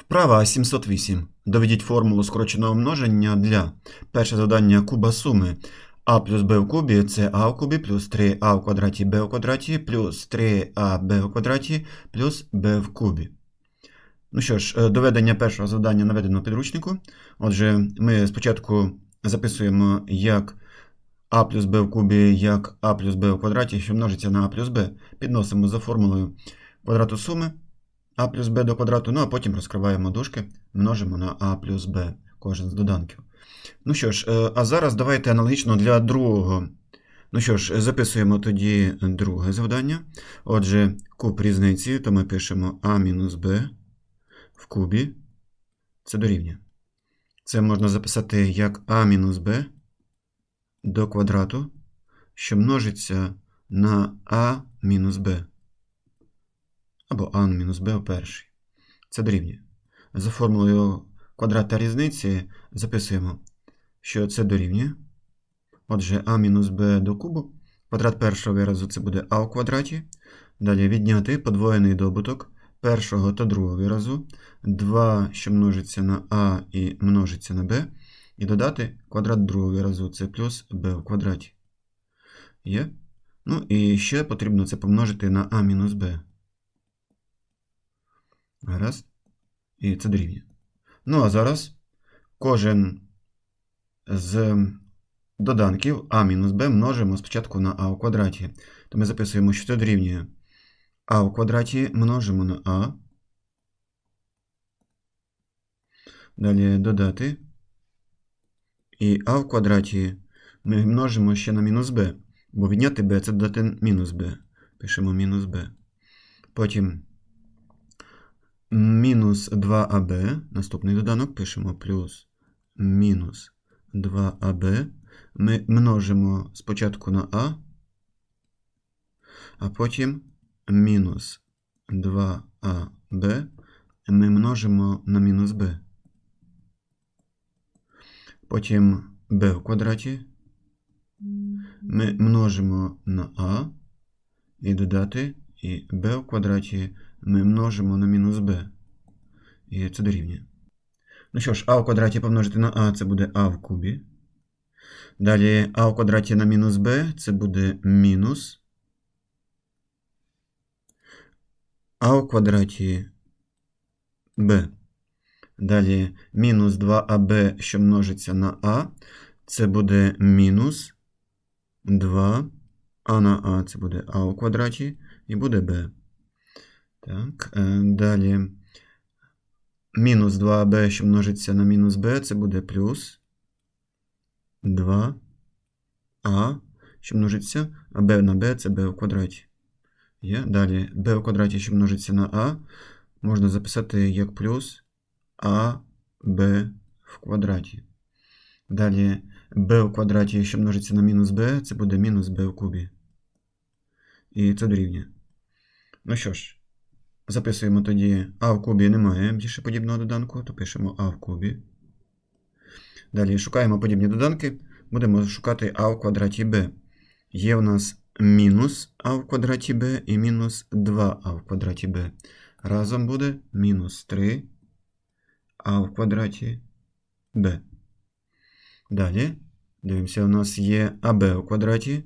Вправа 708. Доведіть формулу скороченого множення для перше завдання куба суми а плюс b в кубі це а в кубі плюс 3а в квадраті b в квадраті плюс 3аб в квадраті плюс b в кубі. Ну що ж, е, доведення першого завдання наведено в підручнику. Отже, ми спочатку записуємо як а плюс b в кубі, як а плюс b в квадраті, що множиться на а плюс b. Підносимо за формулою квадрату суми а плюс b до квадрату, ну а потім розкриваємо дужки, множимо на а плюс b, кожен з доданків. Ну що ж, е, а зараз давайте аналогічно для другого. Ну що ж, записуємо тоді друге завдання. Отже, куб різниці, то ми пишемо а мінус b в кубі. Це дорівнює. Це можна записати як а мінус b до квадрату, що множиться на а мінус b. Або а мінус b у перший. Це дорівнює. За формулою квадрата різниці записуємо, що це дорівнює. Отже, а мінус b до кубу. Квадрат першого виразу це буде а у квадраті. Далі відняти подвоєний добуток першого та другого виразу. 2, що множиться на а і множиться на b. І додати квадрат другого виразу це плюс b у квадраті. Є? Ну і ще потрібно це помножити на а мінус b. Гаразд. І це дорівнює. Ну, а зараз кожен з доданків а мінус b множимо спочатку на а у квадраті. То ми записуємо, що це дорівнює а у квадраті множимо на а. Далі додати. І а в квадраті ми множимо ще на мінус b. Бо відняти b це додати мінус b. Пишемо мінус b. Потім мінус 2аб. Наступний доданок пишемо плюс мінус 2аб. Ми множимо спочатку на а, а потім мінус 2аб ми множимо на мінус b. Потім b в квадраті ми множимо на а і додати, і b в квадраті ми множимо на мінус b. І це дорівнює. Ну що ж, а в квадраті помножити на а це буде а в кубі. Далі а в квадраті на мінус b це буде мінус. А в квадраті b. Далі мінус 2аб, що множиться на а, це буде мінус 2, а на а це буде а у квадраті і буде b. Так, е, далі мінус 2аб, що множиться на мінус b, це буде плюс 2а, що множиться, а b на b це b у квадраті. Є. Далі b у квадраті, що множиться на а, можна записати як плюс а, b в квадраті. Далі b у квадраті, що множиться на мінус b, це буде мінус b в кубі. І це дорівнює. Ну що ж, записуємо тоді а в кубі немає більше подібного доданку, то пишемо а в кубі. Далі шукаємо подібні доданки. Будемо шукати а в квадраті b. Є у нас мінус а в квадраті b і мінус 2а в квадраті b. Разом буде мінус 3 а в квадраті b. Далі, дивимося, у нас є АБ у квадраті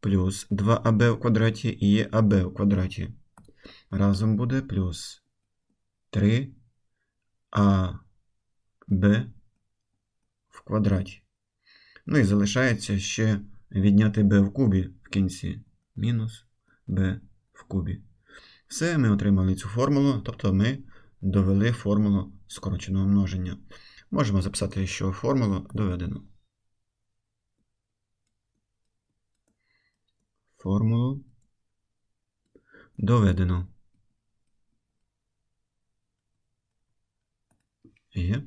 плюс 2АБ в квадраті і є АБ у квадраті. Разом буде плюс 3АБ в квадраті. Ну і залишається ще відняти b в кубі в кінці. Мінус b в кубі. Все, ми отримали цю формулу, тобто ми довели формулу скороченого множення. Можемо записати, що формулу доведено. Формулу доведено. Є.